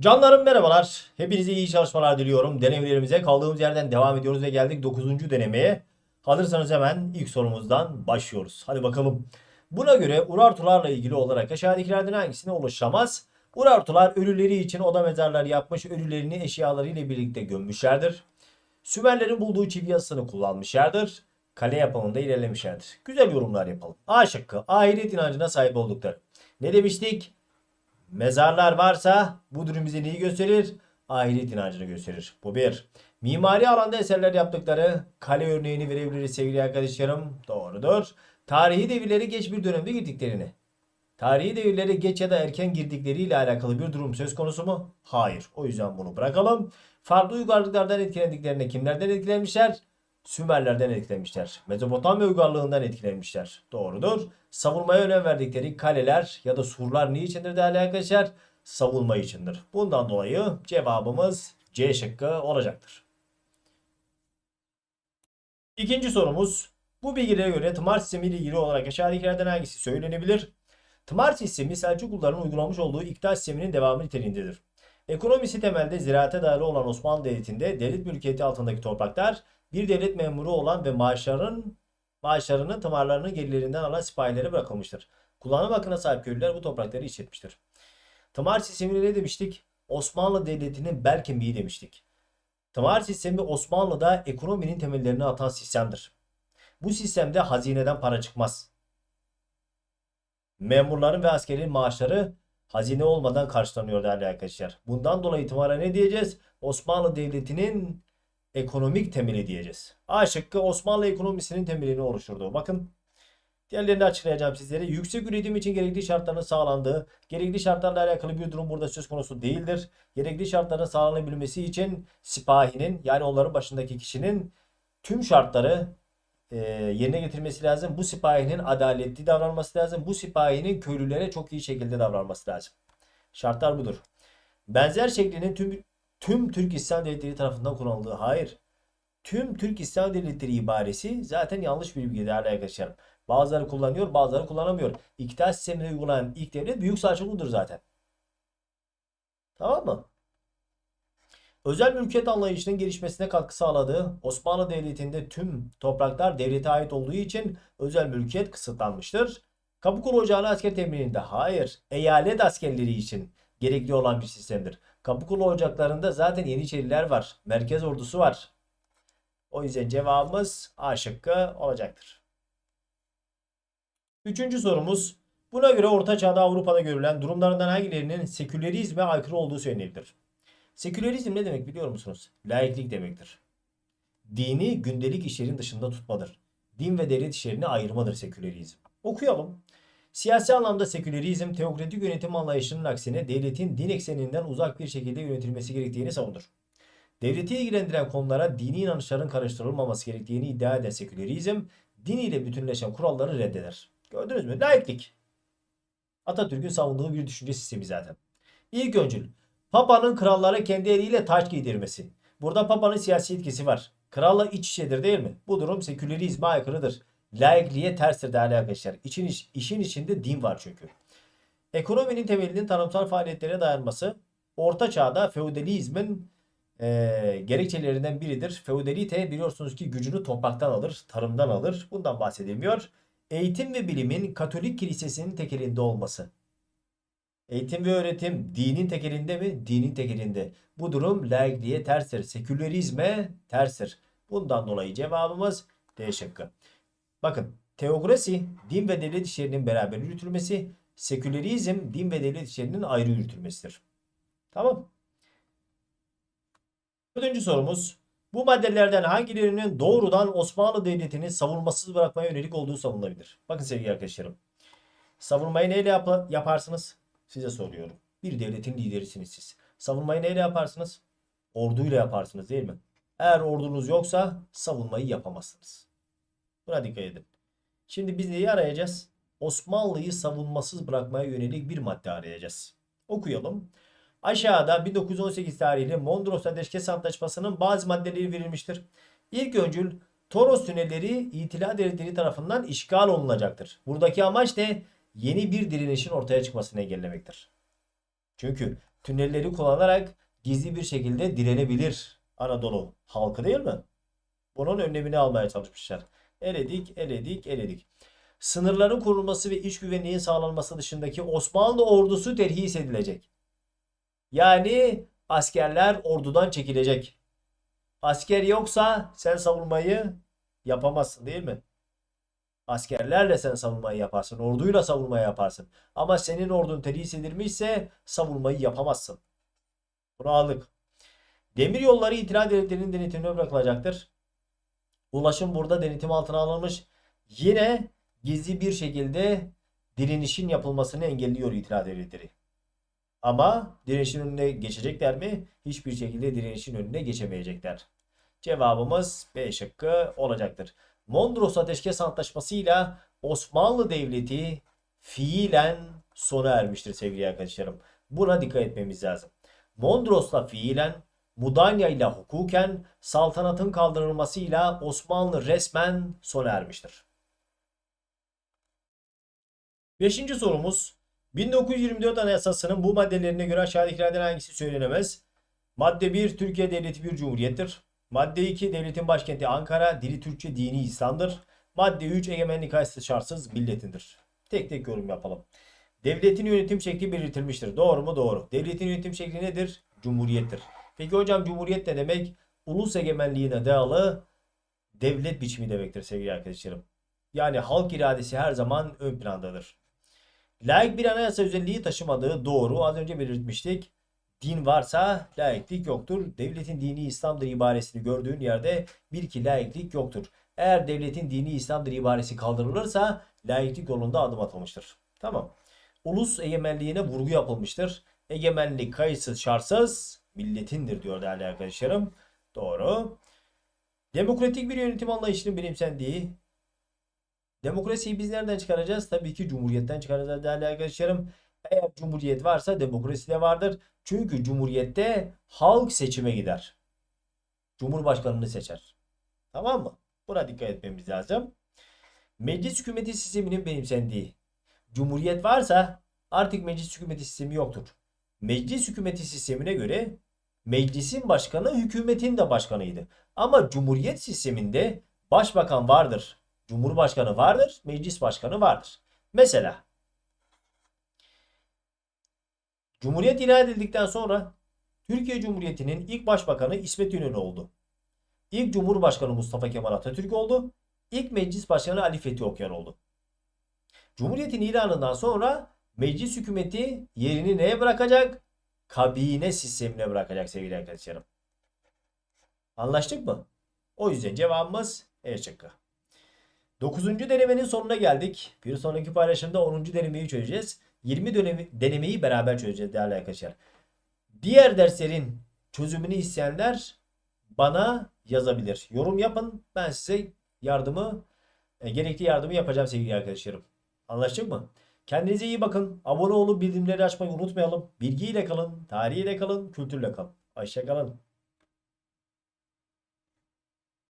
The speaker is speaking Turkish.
Canlarım merhabalar. Hepinize iyi çalışmalar diliyorum. Denemelerimize kaldığımız yerden devam ediyoruz ve geldik 9. denemeye. Hazırsanız hemen ilk sorumuzdan başlıyoruz. Hadi bakalım. Buna göre Urartularla ilgili olarak aşağıdakilerden hangisine ulaşılamaz? Urartular ölüleri için oda mezarları yapmış, ölülerini eşyalarıyla birlikte gömmüşlerdir. Sümerlerin bulduğu çivi yazısını kullanmışlardır. Kale yapımında ilerlemişlerdir. Güzel yorumlar yapalım. A şıkkı ahiret inancına sahip oldukları. Ne demiştik? Mezarlar varsa bu durum bize neyi gösterir? Ahiret inancını gösterir. Bu bir. Mimari alanda eserler yaptıkları kale örneğini verebiliriz sevgili arkadaşlarım. Doğrudur. Tarihi devirleri geç bir dönemde girdiklerini. Tarihi devirlere geç ya da erken girdikleriyle alakalı bir durum söz konusu mu? Hayır. O yüzden bunu bırakalım. Farklı uygarlıklardan etkilendiklerine kimlerden etkilenmişler? Sümerlerden etkilenmişler. Mezopotamya uygarlığından etkilenmişler. Doğrudur. Savunmaya önem verdikleri kaleler ya da surlar ne içindir değerli arkadaşlar? Savunma içindir. Bundan dolayı cevabımız C şıkkı olacaktır. İkinci sorumuz. Bu bilgilere göre tımar sistemi ile ilgili olarak aşağıdakilerden hangisi söylenebilir? Tımar sistemi Selçukluların uygulamış olduğu iktidar sisteminin devamı niteliğindedir. Ekonomisi temelde ziraate dayalı olan Osmanlı Devleti'nde devlet mülkiyeti altındaki topraklar bir devlet memuru olan ve maaşların maaşlarını tımarlarını gelirlerinden alan sipahilere bırakılmıştır. Kullanım hakkına sahip köylüler bu toprakları işletmiştir. Tımar sistemine ne demiştik? Osmanlı Devleti'nin bel kemiği demiştik. Tımar sistemi Osmanlı'da ekonominin temellerini atan sistemdir. Bu sistemde hazineden para çıkmaz. Memurların ve askerin maaşları hazine olmadan karşılanıyor değerli arkadaşlar. Bundan dolayı tımara ne diyeceğiz? Osmanlı Devleti'nin ekonomik temeli diyeceğiz. A şıkkı Osmanlı ekonomisinin temelini oluşturdu. Bakın diğerlerini açıklayacağım sizlere. Yüksek üretim için gerekli şartların sağlandığı, gerekli şartlarla alakalı bir durum burada söz konusu değildir. Gerekli şartların sağlanabilmesi için sipahinin yani onların başındaki kişinin tüm şartları e, yerine getirmesi lazım. Bu sipahinin adaletli davranması lazım. Bu sipahinin köylülere çok iyi şekilde davranması lazım. Şartlar budur. Benzer şeklinin tüm tüm Türk İslam devletleri tarafından kullanıldığı hayır. Tüm Türk İslam devletleri ibaresi zaten yanlış bir bilgi değerli arkadaşlar. Bazıları kullanıyor, bazıları kullanamıyor. İktidar sistemini uygulayan ilk devlet Büyük Selçuklu'dur zaten. Tamam mı? Özel mülkiyet anlayışının gelişmesine katkı sağladığı Osmanlı Devleti'nde tüm topraklar devlete ait olduğu için özel mülkiyet kısıtlanmıştır. Kapıkulu Ocağı'nın asker temininde hayır, eyalet askerleri için gerekli olan bir sistemdir. Kapıkulu ocaklarında zaten Yeniçeriler var. Merkez ordusu var. O yüzden cevabımız A şıkkı olacaktır. Üçüncü sorumuz. Buna göre Orta Çağ'da Avrupa'da görülen durumlarından hangilerinin sekülerizme aykırı olduğu söylenebilir? Sekülerizm ne demek biliyor musunuz? Laiklik demektir. Dini gündelik işlerin dışında tutmadır. Din ve devlet işlerini ayırmadır sekülerizm. Okuyalım. Siyasi anlamda sekülerizm teokratik yönetim anlayışının aksine devletin din ekseninden uzak bir şekilde yönetilmesi gerektiğini savunur. Devleti ilgilendiren konulara dini inanışların karıştırılmaması gerektiğini iddia eden sekülerizm, din ile bütünleşen kuralları reddeder. Gördünüz mü? Laiklik. Atatürk'ün savunduğu bir düşünce sistemi zaten. İlk öncül. Papa'nın krallara kendi eliyle taç giydirmesi. Burada Papa'nın siyasi etkisi var. Kralla iç içedir değil mi? Bu durum sekülerizme aykırıdır. Laikliğe terstir değerli arkadaşlar. İçin, iş- işin içinde din var çünkü. Ekonominin temelinin tanımsal faaliyetlere dayanması Orta Çağ'da feodalizmin eee, gerekçelerinden biridir. Feodalite biliyorsunuz ki gücünü topraktan alır, tarımdan alır. Bundan bahsedilmiyor. Eğitim ve bilimin Katolik kilisesinin tekelinde olması. Eğitim ve öğretim dinin tekelinde mi? Dinin tekelinde. Bu durum laikliğe terstir. Sekülerizme terstir. Bundan dolayı cevabımız D şıkkı. Bakın teokrasi din ve devlet işlerinin beraber yürütülmesi, sekülerizm din ve devlet işlerinin ayrı yürütülmesidir. Tamam. Dördüncü sorumuz. Bu maddelerden hangilerinin doğrudan Osmanlı Devleti'ni savunmasız bırakmaya yönelik olduğu savunulabilir? Bakın sevgili arkadaşlarım. Savunmayı neyle yap- yaparsınız? Size soruyorum. Bir devletin liderisiniz siz. Savunmayı neyle yaparsınız? Orduyla yaparsınız değil mi? Eğer ordunuz yoksa savunmayı yapamazsınız. Buna dikkat edin. Şimdi biz neyi arayacağız? Osmanlı'yı savunmasız bırakmaya yönelik bir madde arayacağız. Okuyalım. Aşağıda 1918 tarihli Mondros Ateşkes Antlaşması'nın bazı maddeleri verilmiştir. İlk öncül Toros tünelleri İtilaf Devletleri tarafından işgal olunacaktır. Buradaki amaç ne? Yeni bir direnişin ortaya çıkmasını engellemektir. Çünkü tünelleri kullanarak gizli bir şekilde direnebilir Anadolu halkı değil mi? Bunun önlemini almaya çalışmışlar. Eledik, eledik, eledik. Sınırların korunması ve iç güvenliğin sağlanması dışındaki Osmanlı ordusu terhis edilecek. Yani askerler ordudan çekilecek. Asker yoksa sen savunmayı yapamazsın değil mi? Askerlerle sen savunmayı yaparsın. Orduyla savunmayı yaparsın. Ama senin ordun terhis edilmişse savunmayı yapamazsın. Bunu aldık. Demir yolları itilal devletlerinin denetimine bırakılacaktır. Ulaşım burada denetim altına alınmış. Yine gizli bir şekilde direnişin yapılmasını engelliyor itilal devletleri. Ama direnişin önüne geçecekler mi? Hiçbir şekilde direnişin önüne geçemeyecekler. Cevabımız B şıkkı olacaktır. Mondros Ateşkes Antlaşması'yla Osmanlı Devleti fiilen sona ermiştir sevgili arkadaşlarım. Buna dikkat etmemiz lazım. Mondros'la fiilen, Mudanya ile hukuken saltanatın kaldırılmasıyla Osmanlı resmen sona ermiştir. Beşinci sorumuz 1924 Anayasası'nın bu maddelerine göre aşağıdakilerden hangisi söylenemez? Madde 1 Türkiye Devleti bir cumhuriyettir. Madde 2 devletin başkenti Ankara, dili Türkçe, dini İslam'dır. Madde 3 egemenlik kayıtsız şartsız milletindir. Tek tek yorum yapalım. Devletin yönetim şekli belirtilmiştir. Doğru mu? Doğru. Devletin yönetim şekli nedir? Cumhuriyettir. Peki hocam cumhuriyet ne demek? Ulus egemenliğine dayalı devlet biçimi demektir sevgili arkadaşlarım. Yani halk iradesi her zaman ön plandadır. Laik bir anayasa özelliği taşımadığı doğru. Az önce belirtmiştik. Din varsa laiklik yoktur. Devletin dini İslam'dır ibaresini gördüğün yerde bir ki laiklik yoktur. Eğer devletin dini İslam'dır ibaresi kaldırılırsa laiklik yolunda adım atılmıştır. Tamam. Ulus egemenliğine vurgu yapılmıştır. Egemenlik kayıtsız şartsız milletindir diyor değerli arkadaşlarım. Doğru. Demokratik bir yönetim anlayışının benimsendiği Demokrasiyi biz nereden çıkaracağız? Tabii ki Cumhuriyet'ten çıkaracağız değerli arkadaşlarım. Eğer Cumhuriyet varsa demokrasi de vardır. Çünkü Cumhuriyet'te halk seçime gider. Cumhurbaşkanını seçer. Tamam mı? Buna dikkat etmemiz lazım. Meclis hükümeti sisteminin benimsendiği. Cumhuriyet varsa artık meclis hükümeti sistemi yoktur. Meclis hükümeti sistemine göre meclisin başkanı hükümetin de başkanıydı. Ama Cumhuriyet sisteminde başbakan vardır. Cumhurbaşkanı vardır, meclis başkanı vardır. Mesela Cumhuriyet ilan edildikten sonra Türkiye Cumhuriyeti'nin ilk başbakanı İsmet İnönü oldu. İlk Cumhurbaşkanı Mustafa Kemal Atatürk oldu. İlk meclis başkanı Ali Fethi Okyar oldu. Cumhuriyetin ilanından sonra meclis hükümeti yerini neye bırakacak? Kabine sistemine bırakacak sevgili arkadaşlarım. Anlaştık mı? O yüzden cevabımız E şıkkı. Dokuzuncu denemenin sonuna geldik. Bir sonraki paylaşımda 10. denemeyi çözeceğiz. 20 dönemi, denemeyi beraber çözeceğiz değerli arkadaşlar. Diğer derslerin çözümünü isteyenler bana yazabilir. Yorum yapın. Ben size yardımı, e, gerekli yardımı yapacağım sevgili arkadaşlarım. Anlaştık mı? Kendinize iyi bakın. Abone olup bildirimleri açmayı unutmayalım. Bilgiyle kalın, tarihiyle kalın, kültürle kalın. Hoşçakalın.